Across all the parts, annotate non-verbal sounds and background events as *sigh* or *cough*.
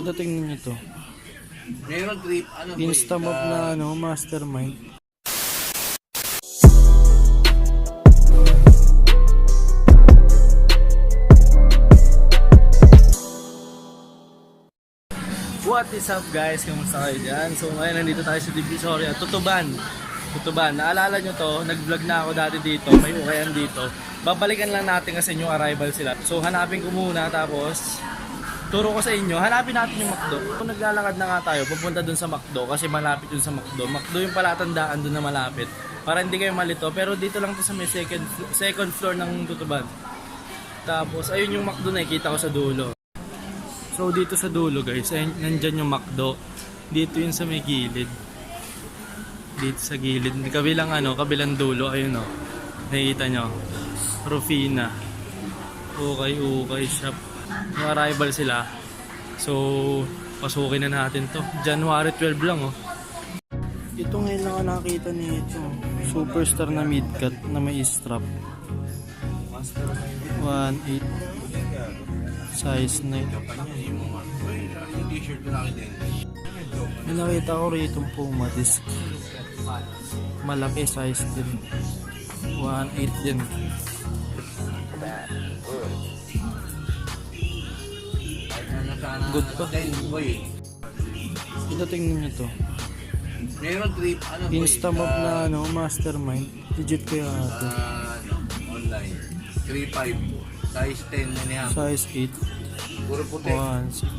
Ito tingnan nyo to. Meron trip, ano ba Instamop yun? na ano, mastermind. What is up guys? Kamusta kayo dyan? So ngayon nandito tayo sa Divisoria, Tutuban. Tutuban, naalala nyo to, nag-vlog na ako dati dito, may ukayan dito. Babalikan lang natin kasi yung arrival sila. So hanapin ko muna tapos turo ko sa inyo, hanapin natin yung McDo. Kung naglalakad na nga tayo, pupunta dun sa McDo kasi malapit dun sa McDo. McDo yung palatandaan dun na malapit. Para hindi kayo malito, pero dito lang to sa may second, second floor ng Tutuban. Tapos ayun yung McDo na nakikita ko sa dulo. So dito sa dulo guys, ayun, nandyan yung McDo. Dito yun sa may gilid. Dito sa gilid. Kabilang ano, kabilang dulo, ayun o. Nakikita nyo. Rufina. Okay, okay shop. Yung arrival sila. So, pasukin na natin to. January 12 lang oh. Ito ngayon lang nakakita nito. Superstar na midcut na may strap. 1.8 size 9. Yung t-shirt na din. May nakita ko rito Puma disc. Malaki size din. 1.8 din. Good pa. Then, boy, Ito tingnan nyo to. meron trip, ano ba yun? Instamop Ah, na ano, mastermind. Legit kaya ito. ah, ano, online. 3.5. Size 10 na niya. Size 8. Puro puti. 1, 6.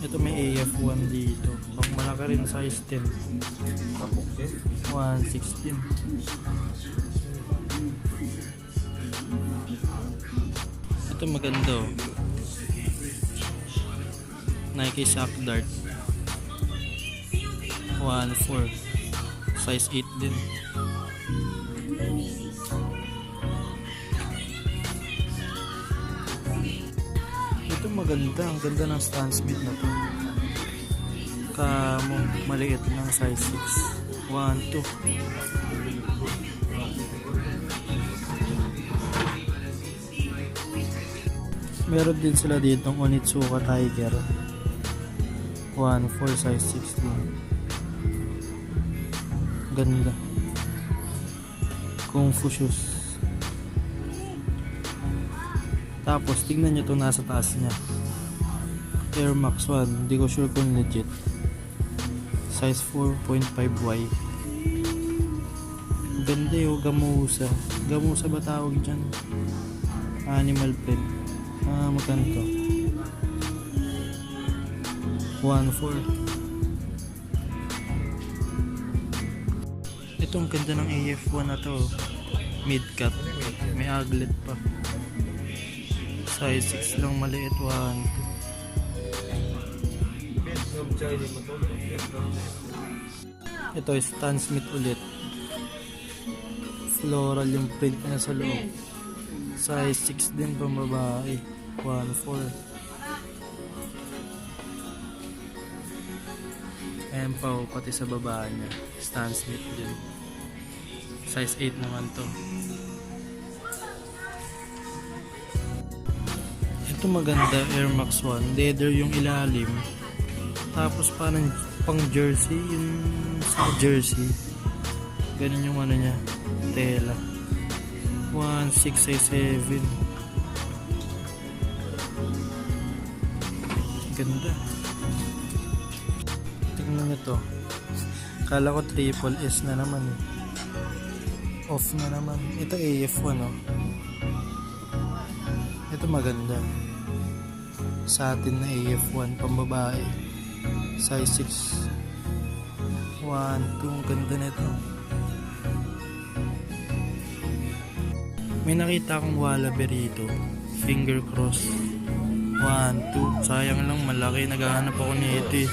Ito may AF1 dito. Pang malaki rin size 10. 116. Ito maganda oh. Nike Sock Dart. 1.4. Size 8 din. Ito maganda. Ang ganda ng Stan Smith na to. Kamo, maliit lang size 6. 1, 2. Meron din sila dito Onitsuka Tiger. 1, 4 size 16. Ganda. Kung shoes. Tapos, tingnan nyo itong nasa taas niya. Air Max 1. Hindi ko sure kung legit. Size 4.5Y. Ganda yung gamusa. Gamusa ba tawag dyan? Animal print. Ah, magkano to? 1.4. Ito ang ganda ng AF1 na to. Mid cut. May aglet pa. Size 6 lang maliit 1 Ito is Stan Smith ulit. Floral yung print niya sa loob. Size 6 din pang babae. 1.4 Ayan pa oh, pati sa baba niya. Stan Smith din. Size 8 naman to. Ito maganda Air Max 1. Leather yung ilalim. Tapos parang pang jersey. Yung sa jersey. Ganun yung ano niya. Tela. 1667. Ganda. Tingnan nyo to. Kala ko triple S na naman. eh. Off na naman. Ito AF1 oh. Ito maganda. Sa atin na AF1 pambabae. Size 6. 1, 2. Ganda nito. May nakita akong wallaby rito. Finger cross. 1, 2. Sayang lang malaki. Naghahanap ako nito eh.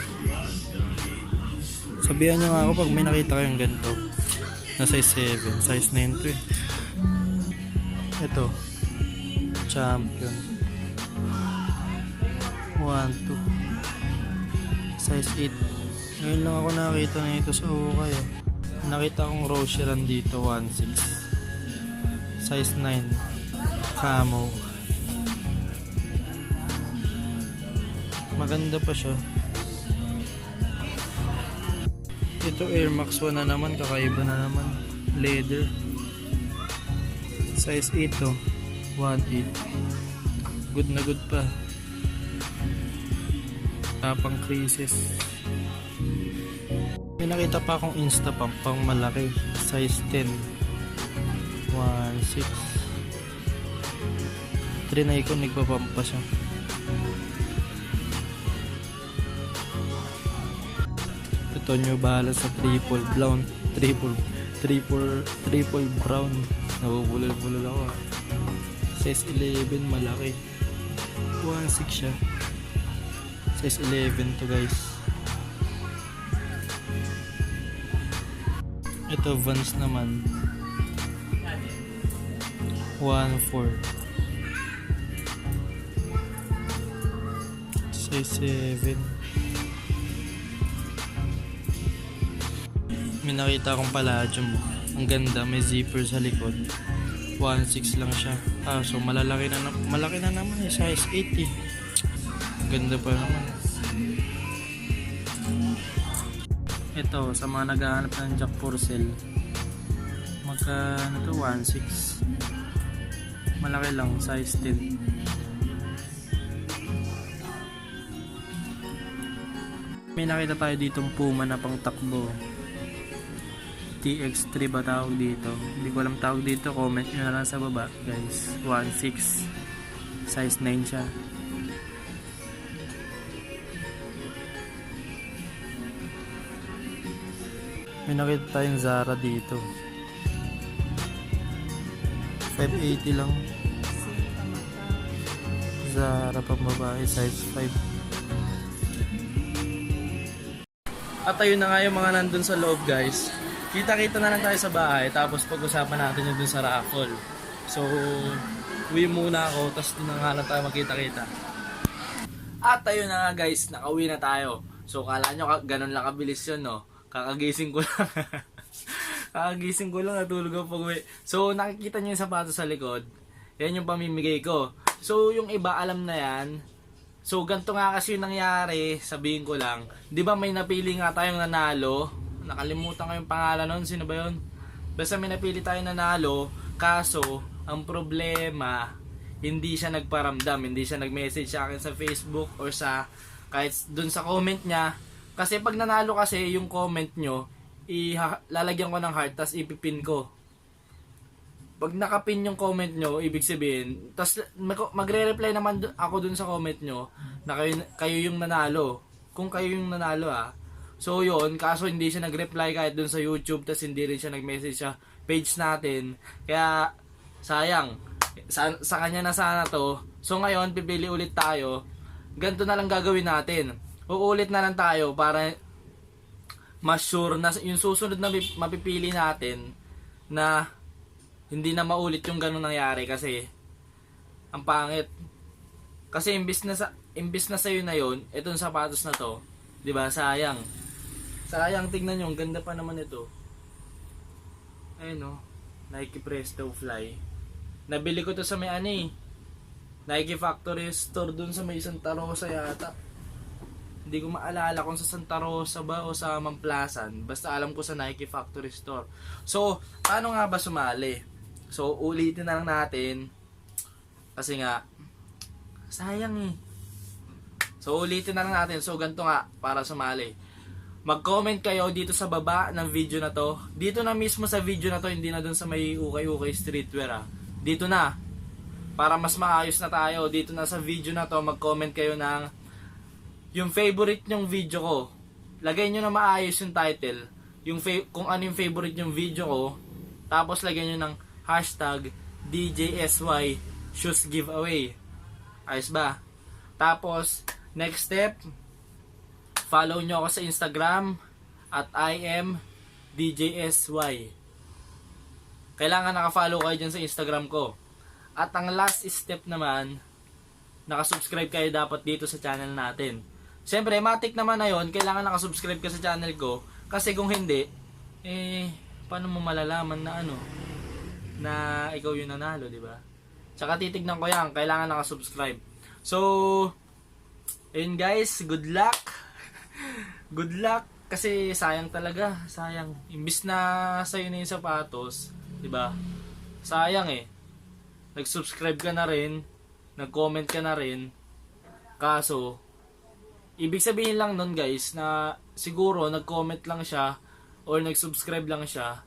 Sabihan nyo nga ako pag may nakita kayong ganito. Na size 7. Size 9 to eh. Ito. Champion. 1, 2. Size 8. Ngayon lang ako nakita na ito sa ukay eh. Nakita akong Rocheran dito 1.6. Size 9. Camo. Maganda pa siya. Ito Air Max 1 na naman, kakaiba na naman. Leather. Size 8 to. 1.8. Good na good pa. Tapang creases. May nakita pa akong Insta pump pang malaki. Size 10. 1.6. Trinay ko, nagpapump pa siya. Ito nyo bahala sa triple brown. Triple. Triple. Triple brown. Nabubulol-bulol ako. Size 11, malaki. 1.6 siya. Size 11 to guys. Ito Vans naman. 1.4. Size 7. May nakita akong palladium. Ang ganda, may zipper sa likod. 1.6 lang siya. Ah, so malalaki na, malaki na naman eh, size 8 eh. Ganda pa naman. Ito, sa mga naghahanap ng Jack Purcell. Magkano to? 1.6. Malaki lang, size 10. May nakita tayo ditong Puma na pang takbo. TX3 ba tawag dito? Hindi ko alam tawag dito. Comment nyo na lang sa baba, guys. 1.6. Size 9 siya. May nakita tayong Zara dito. 580 lang. Zara pang babae, size 5. At ayun na nga yung mga nandun sa loob guys. Kita-kita na lang tayo sa bahay tapos pag-usapan natin yung dun sa raffle. So, uwi muna ako tapos dun na nga lang tayo magkita-kita. At ayun na nga guys, nakauwi na tayo. So, kala nyo ganun lang kabilis yun no? Kakagising ko lang. *laughs* Kakagising ko lang, natulog ako pag uwi. So, nakikita nyo yung sapatos sa likod. Yan yung pamimigay ko. So, yung iba alam na yan. So, ganito nga kasi yung nangyari, sabihin ko lang. Di ba may napili nga tayong nanalo? Nakalimutan ko yung pangalan nun. Sino ba yun? Basta may napili tayong nanalo. Kaso, ang problema, hindi siya nagparamdam. Hindi siya nag-message sa akin sa Facebook or sa kahit dun sa comment niya. Kasi pag nanalo kasi yung comment nyo, iha- lalagyan ko ng heart tas ipipin ko pag nakapin yung comment nyo, ibig sabihin, mag- magre-reply naman ako dun sa comment nyo na kayo, kayo yung nanalo. Kung kayo yung nanalo ah. So yun, kaso hindi siya nag-reply kahit dun sa YouTube, tas hindi rin siya nag-message sa page natin. Kaya, sayang. Sa, sa kanya na sana to. So ngayon, pipili ulit tayo. Ganito na lang gagawin natin. Uulit na lang tayo para mas sure na yung susunod na mapipili natin na hindi na maulit yung ganun nangyari kasi ang pangit. Kasi imbis na sa imbis na sa'yo na yon, itong sapatos na to, 'di ba? Sayang. Sayang tingnan ang ganda pa naman ito. Ayun no, Nike Presto Fly. Nabili ko to sa may ano eh. Nike Factory Store dun sa may Santa Rosa yata. Hindi ko maalala kung sa Santa Rosa ba o sa Mamplasan. Basta alam ko sa Nike Factory Store. So, paano nga ba sumali? So, ulitin na lang natin. Kasi nga, sayang eh. So, ulitin na lang natin. So, ganito nga, para sumali. Mag-comment kayo dito sa baba ng video na to. Dito na mismo sa video na to, hindi na dun sa may ukay-ukay streetwear ah. Dito na. Para mas maayos na tayo. Dito na sa video na to, mag-comment kayo ng yung favorite nyong video ko. Lagay nyo na maayos yung title. Yung kung ano yung favorite nyong video ko. Tapos lagyan nyo ng hashtag DJSY Shoes Giveaway. Ayos ba? Tapos, next step, follow nyo ako sa Instagram at I am DJSY. Kailangan nakafollow kayo dyan sa Instagram ko. At ang last step naman, nakasubscribe kayo dapat dito sa channel natin. Siyempre, matik naman na yon, kailangan nakasubscribe ka sa channel ko. Kasi kung hindi, eh, paano mo malalaman na ano, na ikaw yung nanalo, di ba? Tsaka titignan ko yan, kailangan nakasubscribe. So, ayun guys, good luck. *laughs* good luck. Kasi sayang talaga, sayang. Imbis na sa'yo na yung sapatos, di ba? Sayang eh. Nag-subscribe ka na rin, nag-comment ka na rin. Kaso, ibig sabihin lang nun guys na siguro nag-comment lang siya or nag-subscribe lang siya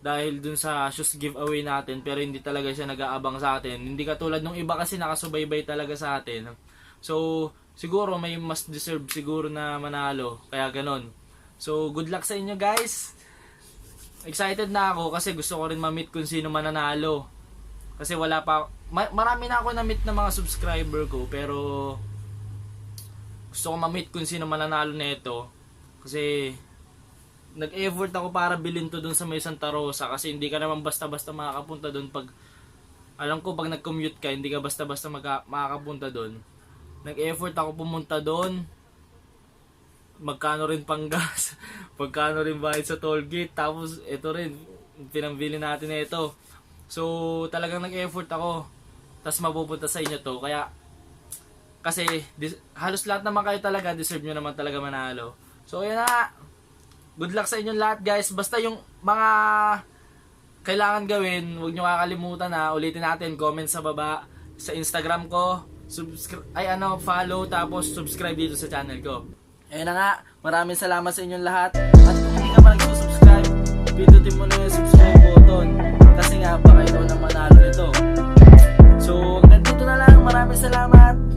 dahil dun sa shoes giveaway natin pero hindi talaga siya nag-aabang sa atin. Hindi katulad nung iba kasi nakasubaybay talaga sa atin. So, siguro may mas deserve siguro na manalo. Kaya ganon. So, good luck sa inyo guys. Excited na ako kasi gusto ko rin ma-meet kung sino mananalo. Kasi wala pa, ma- marami na ako na-meet ng mga subscriber ko pero gusto ko ma-meet kung sino mananalo nito. Kasi nag-effort ako para bilhin to dun sa may Santa Rosa. Kasi hindi ka naman basta-basta makakapunta dun pag alam ko pag nag-commute ka hindi ka basta-basta maka- makakapunta dun. Nag-effort ako pumunta dun. Magkano rin pang gas *laughs* magkano rin bayad sa toll gate? Tapos ito rin pinambili natin na ito. So talagang nag-effort ako. Tapos mapupunta sa inyo to. Kaya kasi dis- halos lahat naman kayo talaga deserve nyo naman talaga manalo so yun na. Good luck sa inyong lahat guys. Basta yung mga kailangan gawin, huwag nyo kakalimutan na ulitin natin, comment sa baba sa Instagram ko, subscribe, ay ano, follow, tapos subscribe dito sa channel ko. Ayun na nga, maraming salamat sa inyong lahat. At kung hindi ka pa nag-subscribe, pindutin mo na yung subscribe button. Kasi nga, baka ikaw na manalo nito. So, hanggang dito na lang. Maraming salamat.